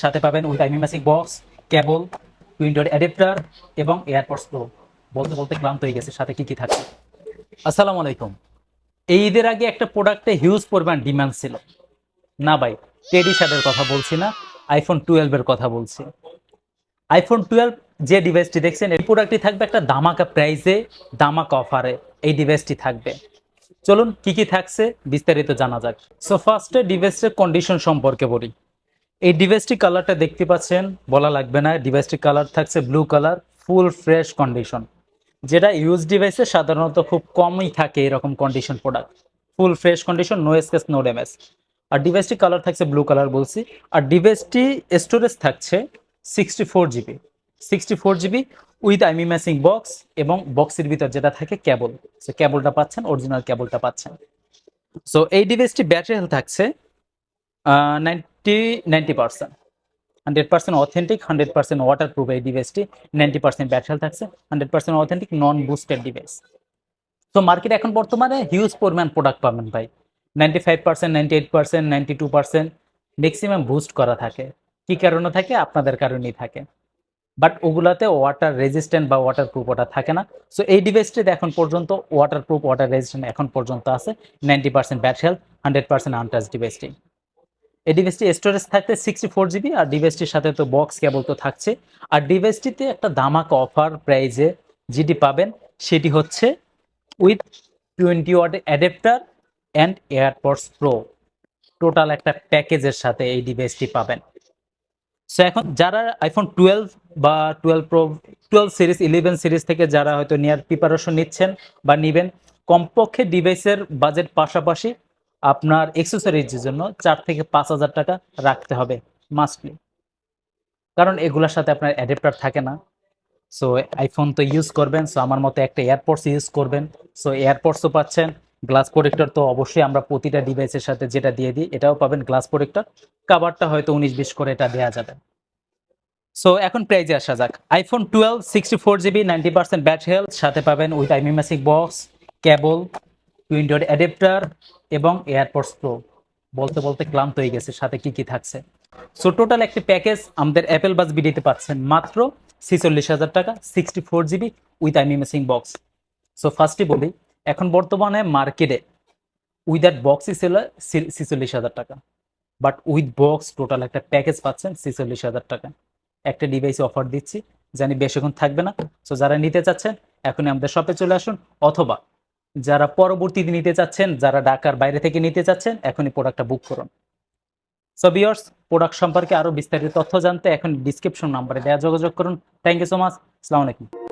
সাথে পাবেন with Aimi ম্যাসিক box cable উইন্ডোর অ্যাডাপ্টার এবং এয়ারপডস প্রো বলতে বলতে ক্লান্ত হয়ে গেছে, সাথে কি কি থাকে আসসালামু আলাইকুম। এই ঈদের আগে একটা প্রোডাক্টে হিউজ পরিমাণ ডিমান্ড ছিল। না ভাই টেডি শ্যাডের কথা বলছি না আইফোন টুয়েলভের কথা বলছি। আইফোন টুয়েলভ যে ডিভাইসটি দেখছেন, এই প্রোডাক্টটি থাকবে একটা দামাকা প্রাইসে দামাকা অফারে এই ডিভাইসটি থাকবে। চলুন কি কি থাকছে, বিস্তারিত জানা যাক। সো ফার্স্টে ডিভাইসের কন্ডিশন সম্পর্কে বলি। এই ডিভাইসটি কালারটা দেখতে পাচ্ছেন, বলা লাগবে না, ডিভাইসটি কালার থাকছে blue colour, full fresh condition. যেটা ইউজ ডিভাইসে সাধারণত খুব কমই থাকে এরকম condition product. Full fresh condition, no scratch, no damage. আর ডিভাইসটি কালার থাকছে ব্লু কালার বলছি। আর ডিভাইসটি স্টোরেজ থাকছে sixty four GB. Sixty four GB with I mean missing box এবং বক্সের ভিতর যেটা থাকে কেবল সো কেবলটা পাচ্ছেন, অরিজিনাল কেবলটা পাচ্ছেন। সো এই ডিভাইসটি ব্যাটারি হেলথ থাকছে ninety ninety percent hundred percent authentic hundred percent waterproof এই ডিভাইসটি নাইনটি পার্সেন্ট ব্যাটারি থাকছে hundred percent authentic non boosted device তো মার্কেটে এখন বর্তমানে হিউজ পরিমাণ প্রোডাক্ট পাবেন ভাই। Ninety five percent ninety eight percent ninety two percent maximum boost করা থাকে। কি কারণে থাকে? আপনাদের কারণেই থাকে। বাট ওগুলাতে ওয়াটার রেজিস্ট্যান্ট বা ওয়াটার প্রুফ ওটা থাকে না। সো এই ডিভাইসটিতে এখন পর্যন্ত ওয়াটার প্রুফ ওয়াটার রেজিস্ট্যান্ট এখন পর্যন্ত আছে। Ninety percent battery health hundred percent untouched ডিভাইসটি এই ডিভাইসটি স্টোরেজ থাকতে সিক্সটি ফোর জিবি আর ডিভাইসটির সাথে তো বক্স কেবল তো থাকছে। আর ডিভাইসটিতে একটা দামাক অফার প্রাইজে যেটি পাবেন, সেটি হচ্ছে with twenty watt adapter and AirPods pro total একটা প্যাকেজের সাথে এই ডিভাইসটি পাবেন। সো এখন যারা আইফোন টুয়েলভ বা twelve pro twelve series eleven series থেকে যারা হয়তো নেওয়ার প্রিপারেশন নিচ্ছেন বা নেবেন, কমপক্ষে ডিভাইসের বাজেট পাশাপাশি আপনার এক্সেসরিজের জন্য চার থেকে পাঁচ হাজার টাকা রাখতে হবে মাস্টলি কারণ এগুলোর সাথে আপনার অ্যাডাপ্টার থাকে না। সো আইফোন তো ইউজ করবেন সো আমার মতো একটা এয়ারপোর্টস ইউজ করবেন। সো এয়ারপোর্টসও পাচ্ছেন গ্লাস প্রোটেক্টর তো অবশ্যই আমরা প্রতিটা ডিভাইসের সাথে যেটা দিয়ে দিই, এটাও পাবেন গ্লাস প্রোটেক্টর কাভারটা হয়তো উনিশ বিশ করে এটা দেওয়া যাবে। সো এখন প্রাইজে আসা যাক। IPhone twelve sixty four GB ninety percent battery health সাথে পাবেন উইথ আইমিমাসিক বক্স কেবল উইন্ডোর অ্যাডাপ্টার এবং এয়ারপোর্টস প্রো বলতে বলতে ক্লান্ত হয়ে গেছে, সাথে কি কি থাকছে। সো টোটাল একটি প্যাকেজ আমাদের অ্যাপেল বাস বিডিতে পাচ্ছেন মাত্র ছিচল্লিশ হাজার টাকা sixty four GB with I mean missing box so ফার্স্টই বলি, এখন বর্তমানে মার্কেটে উইথ দ্যাট বক্সই ছিল ছিচল্লিশ হাজার টাকা। বাট উইথ বক্স টোটাল একটা প্যাকেজ পাচ্ছেন ছিচল্লিশ হাজার টাকা। একটা ডিভাইসে অফার দিচ্ছি, জানি বেশিক্ষণ থাকবে না। সো যারা নিতে চাচ্ছেন, এখনই আমাদের শপে চলে আসুন, অথবা যারা পরবর্তীতে নিতে চাচ্ছেন, যারা ঢাকার বাইরে থেকে নিতে চাচ্ছেন, এখনই প্রোডাক্টটা বুক করুন। সো বিয়ার্স প্রোডাক্ট সম্পর্কে আরও বিস্তারিত তথ্য জানতে এখন ডিসক্রিপশন নাম্বারে দেওয়া যোগাযোগ করুন। থ্যাংক ইউ সো মাচ আসসালামু আলাইকুম